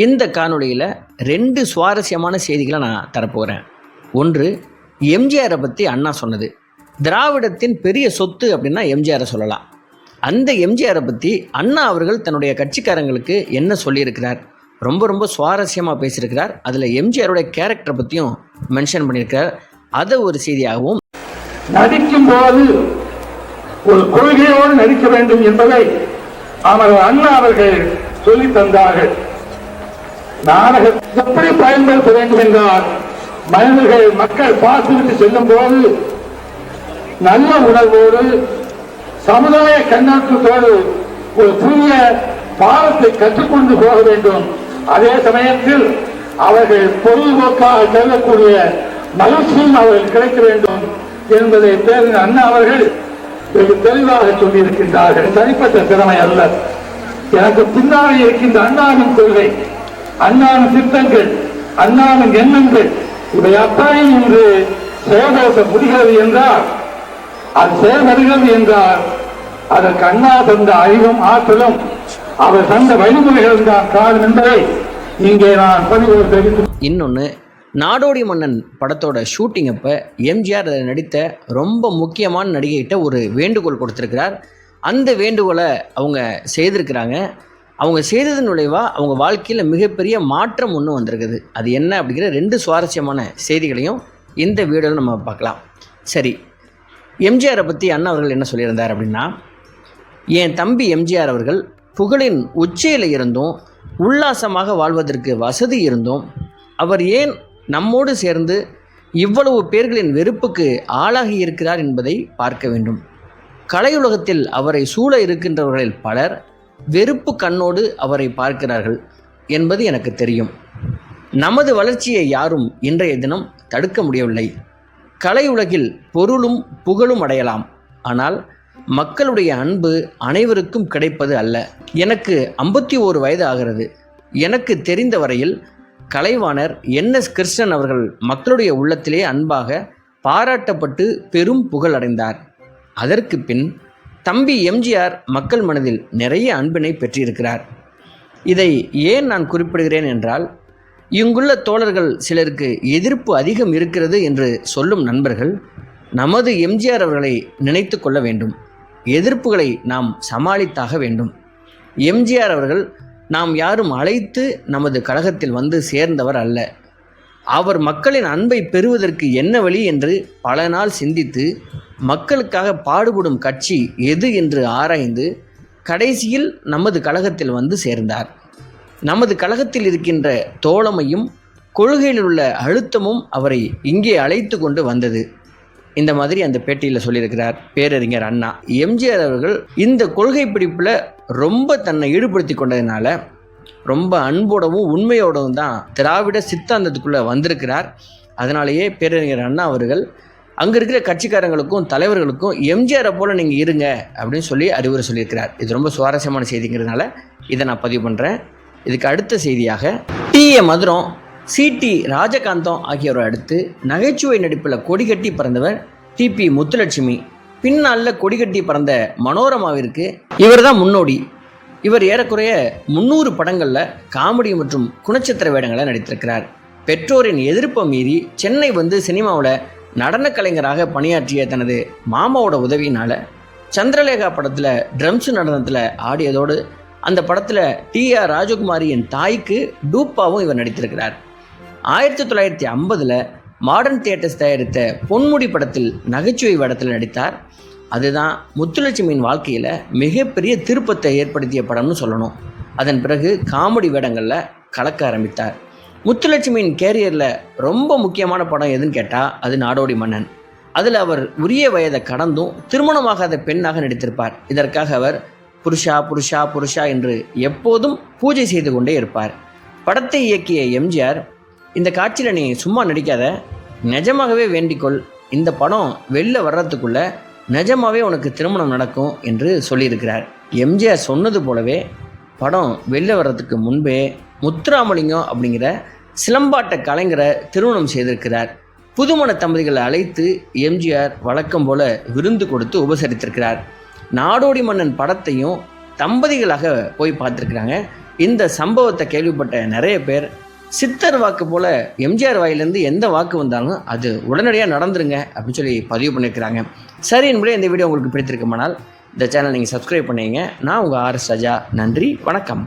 இந்த காணொளியில் ரெண்டு சுவாரஸ்யமான செய்திகளை நான் தரப்போகிறேன் ஒன்று எம்ஜிஆரை பற்றி அண்ணா சொன்னது. திராவிடத்தின் பெரிய சொத்து அப்படின்னா எம்ஜிஆரை சொல்லலாம். அந்த எம்ஜிஆரை பற்றி அண்ணா அவர்கள் தன்னுடைய கட்சிக்காரங்களுக்கு என்ன சொல்லியிருக்கிறார்? ரொம்ப ரொம்ப சுவாரஸ்யமாக பேசியிருக்கிறார். அதில் எம்ஜிஆருடைய கேரக்டரை பற்றியும் மென்ஷன் பண்ணியிருக்கிறார். அதை ஒரு செய்தியாகவும் நடிக்கும் போது ஒரு கொள்கையோடு நடிக்க வேண்டும் என்பதை அமர் அண்ணா அவர்கள் சொல்லி தந்தார்கள். நாடகம் எப்படி பயன்படுத்த வேண்டும் என்றால் மனிதர்கள் மக்கள் பார்த்துவிட்டு செல்லும் போது நல்ல உணர்வோடு சமுதாய கண்ணோட்டத்தோடு ஒரு புதிய பாடத்தை கற்றுக்கொண்டு போக வேண்டும். அதே சமயத்தில் அவர்கள் பொழுதுபோக்காக செல்லக்கூடிய மகிழ்ச்சியும் அவர்கள் கிடைக்க வேண்டும் என்பதை பேரின் அண்ணா அவர்கள் வெகு தெளிவாக சொல்லியிருக்கின்றார்கள். தனிப்பட்ட திறமை அல்ல. எனக்கு பின்னாடி இருக்கின்ற அண்ணாவின் கொள்கை. அன்னான திட்டங்கள் அன்னான எண்ணங்கள். இவை அத்தனை இன்று சேதோசம் முடிகிறது என்றால் அது செயல்படுகிறது என்றால் அதற்கு அண்ணா தந்த அறிவும் ஆற்றலும் அவர் தந்த வழிமுறைகளும் தான் காரணம் என்பதை இங்கே நான் பதிவு தெரிவித்து இன்னொன்று நாடோடி மன்னன் படத்தோட ஷூட்டிங் அப்போ எம்ஜிஆர் அதில் நடித்த ரொம்ப முக்கியமான நடிகைகிட்ட ஒரு வேண்டுகோள் கொடுத்துருக்கிறார். அந்த வேண்டுகோளை அவங்க செய்திருக்கிறாங்க. அவங்க செய்ததன் விளைவாக அவங்க வாழ்க்கையில் மிகப்பெரிய மாற்றம் ஒன்று வந்திருக்குது. அது என்ன அப்படிங்கிற ரெண்டு சுவாரஸ்யமான செய்திகளையும் இந்த வீடியோவில் நம்ம பார்க்கலாம். சரி எம்ஜிஆரை பற்றி அண்ணா அவர்கள் என்ன சொல்லியிருந்தார் அப்படின்னா என் தம்பி எம்ஜிஆர் அவர்கள் புகழின் உச்சியில் இருந்தும் உல்லாசமாக வாழ்வதற்கு வசதி இருந்தும் அவர் ஏன் நம்மோடு சேர்ந்து இவ்வளவு பேர்களின் வெறுப்புக்கு ஆளாகி இருக்கிறார் என்பதை பார்க்க வேண்டும். கலையுலகத்தில் அவரை சூழ இருக்கின்றவர்களில் பலர் வெறுப்பு கண்ணோடு அவரை பார்க்கிறார்கள் என்பது எனக்கு தெரியும். நமது வளர்ச்சியை யாரும் இன்றைய தினம் தடுக்க முடியவில்லை. கலையுலகில் பொருளும் புகழும் அடையலாம். ஆனால் மக்களுடைய அன்பு அனைவருக்கும் கிடைப்பது அல்ல. எனக்கு ஐம்பத்தி ஓரு வயது ஆகிறது. எனக்கு தெரிந்த வரையில் கலைவாணர் என். எஸ். கிருஷ்ணன் அவர்கள் மக்களுடைய உள்ளத்திலே அன்பாக பாராட்டப்பட்டு பெரும் புகழ் அடைந்தார் அதற்கு பின் தம்பி எம்ஜிஆர் மக்கள் மனதில் நிறைய அன்பினை பெற்றிருக்கிறார். இதை ஏன் நான் குறிப்பிடுகிறேன் என்றால் இங்குள்ள தோழர்கள் சிலருக்கு எதிர்ப்பு அதிகம் இருக்கிறது என்று சொல்லும் நண்பர்கள் நமது எம்ஜிஆர் அவர்களை நினைத்து கொள்ள வேண்டும். எதிர்ப்புகளை நாம் சமாளித்தாக வேண்டும். எம்ஜிஆர் அவர்கள் நாம் யாரும் அழைத்து நமது கழகத்தில் வந்து சேர்ந்தவர் அல்ல. அவர் மக்களின் அன்பை பெறுவதற்கு என்ன வழி என்று பல நாள் சிந்தித்து மக்களுக்காக பாடுபடும் கட்சி எது என்று ஆராய்ந்து கடைசியில் நமது கழகத்தில் வந்து சேர்ந்தார். நமது கழகத்தில் இருக்கின்ற தோழமையும் கொள்கையில் உள்ள அழுத்தமும் அவரை இங்கே அழைத்து கொண்டு வந்தது. இந்த மாதிரி அந்த பேட்டியில் சொல்லியிருக்கிறார் பேரறிஞர் அண்ணா. எம்ஜிஆர் அவர்கள் இந்த கொள்கை பிடிப்பில் ரொம்ப தன்னை ஈடுபடுத்தி கொண்டதுனால ரொம்ப அன்போடவும் உண்மையோடவும் தான் திராவிட சித்தாந்தத்துக்குள்ளே வந்திருக்கிறார். அதனாலேயே பேரறிஞர் அண்ணா அவர்கள் அங்கே இருக்கிற கட்சிக்காரங்களுக்கும் தலைவர்களுக்கும் எம்ஜிஆரை போல் நீங்கள் இருங்க அப்படின்னு சொல்லி அறிவுரை சொல்லியிருக்கிறார். இது ரொம்ப சுவாரஸ்யமான செய்திங்கிறதுனால இதை நான் பதிவு பண்ணுறேன் இதுக்கு அடுத்த செய்தியாக டி ஏ மதுரம் சிடி ராஜகாந்தம் ஆகியோரை அடுத்து நகைச்சுவை நடிப்பில் கொடிகட்டி பிறந்தவர் டிபி முத்துலட்சுமி. பின்னாளில் கொடிகட்டி பிறந்த மனோரமாவிற்கு இவர் தான் முன்னோடி. இவர் ஏறக்குறைய முந்நூறு படங்களில் காமெடி மற்றும் குணச்சித்திர வேடங்களை நடித்திருக்கிறார். பெற்றோரின் எதிர்ப்பை மீறி சென்னை வந்து சினிமாவில் நடனக் கலைஞராக பணியாற்றிய தனது மாமாவோட உதவியினால் சந்திரலேகா படத்தில் ட்ரம்ஸ் நடனத்தில் ஆடியதோடு அந்த படத்தில் டி ஆர் ராஜகுமாரியின் தாய்க்கு டூப்பாவும் இவர் நடித்திருக்கிறார். ஆயிரத்தி தொள்ளாயிரத்தி ஐம்பதில் மாடர்ன் தியேட்டர்ஸ் தயாரித்த பொன்முடி படத்தில் நகைச்சுவை வேடத்தில் நடித்தார். அதுதான் முத்துலட்சுமியின் வாழ்க்கையில் மிகப்பெரிய திருப்பத்தை ஏற்படுத்திய படம்னு சொல்லணும். அதன் பிறகு காமெடி வேடங்களில் கலக்க ஆரம்பித்தார். முத்துலட்சுமியின் கேரியரில் ரொம்ப முக்கியமான படம் எதுன்னு கேட்டால் அது நாடோடி மன்னன். அதில் அவர் உரிய வயதை கடந்தும் திருமணமாகாத பெண்ணாக நடித்திருப்பார். இதற்காக அவர் புருஷா புருஷா புருஷா என்று எப்போதும் பூஜை செய்து கொண்டே இருப்பார். படத்தை இயக்கிய எம்ஜிஆர் இந்த காட்சியில் நீ சும்மா நடிக்காத. நிஜமாகவே வேண்டிக்கொள். இந்த படம் வெளில வர்றதுக்குள்ளே நிஜமாவே உனக்கு திருமணம் நடக்கும் என்று சொல்லியிருக்கிறார். எம்ஜிஆர் சொன்னது போலவே படம் வெளில வர்றதுக்கு முன்பே முத்துராமலிங்கம் அப்படிங்கிற சிலம்பாட்ட கலைஞரை திருமணம் செய்திருக்கிறார். புதுமண தம்பதிகளை அழைத்து எம்ஜிஆர் வழக்கம் போல விருந்து கொடுத்து உபசரித்திருக்கிறார். நாடோடி மன்னன் படத்தையும் தம்பதிகளாக போய் பார்த்துருக்குறாங்க. இந்த சம்பவத்தை கேள்விப்பட்ட நிறைய பேர் சித்தர் வாக்கு போல எம்ஜிஆர் வாயிலேருந்து எந்த வாக்கு வந்தாலும் அது உடனடியாக நடந்துருங்க அப்படின்னு சொல்லி பதிவு பண்ணியிருக்கிறாங்க சரி என்பதே இந்த வீடியோ உங்களுக்கு பிடித்திருக்குமானால் இந்த சேனல் நீங்கள் சப்ஸ்கிரைப் பண்ணிங்க நான் உங்கள் ஆர்எஸ் ராஜா. நன்றி வணக்கம்.